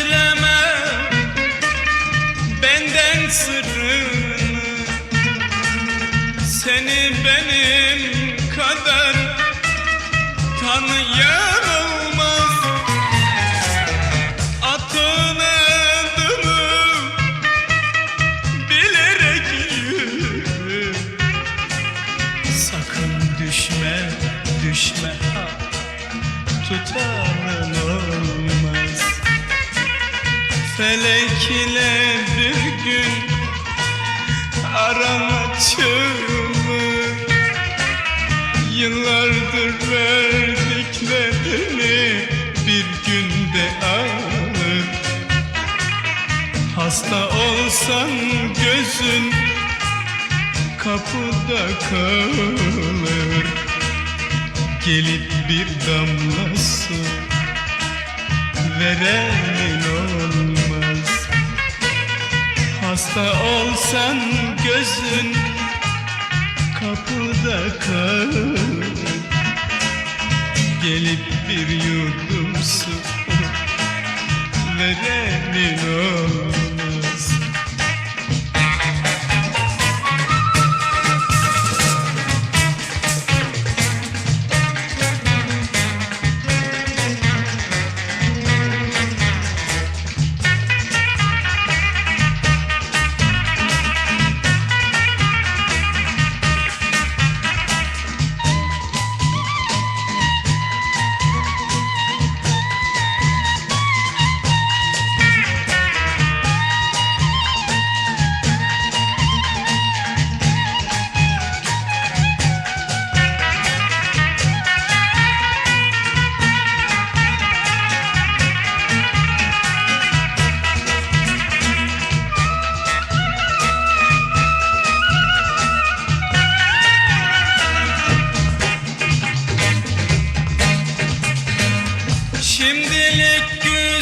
is love. Felek ile bir gün aran açılır Yıllardır verdiklerini bir günde alır. Hasta olsan gözün kapıda kalır. Gelip bir damla su verenin olmaz Hasta olsan gözün kapıda kalır Gelip bir yudum su verenin olmaz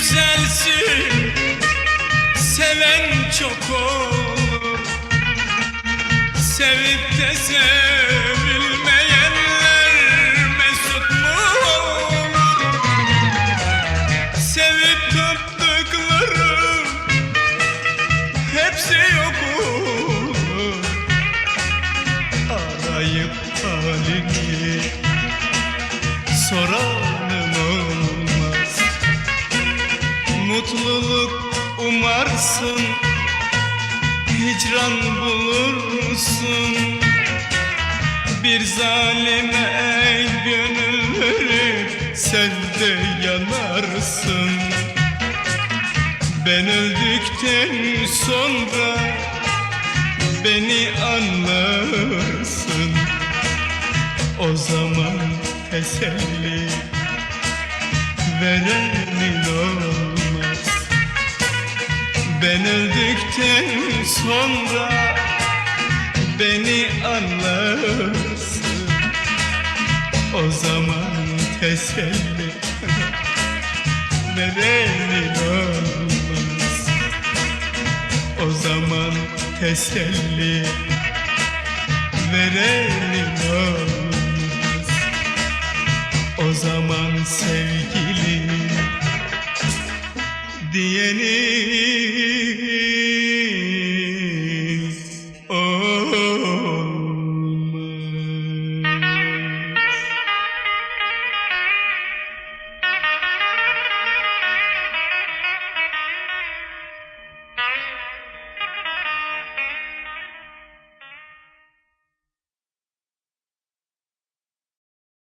güzelsin Seven çok olur Sevip de sevilmeyenler mesut mu? Olur Sevip tuttuklarım Hepsi yok olur Arayıp halini soranım umarsın Hicran bulursun. Bir zalime gönül verip Sen de yanarsın. Ben öldükten sonra Beni anlarsın. O zaman teselli verenin olmaz Ben öldükten sonra beni anlarsın. O zaman teselli verenin olmaz? O zaman teselli verenin olmaz? O zaman sevgili diyenin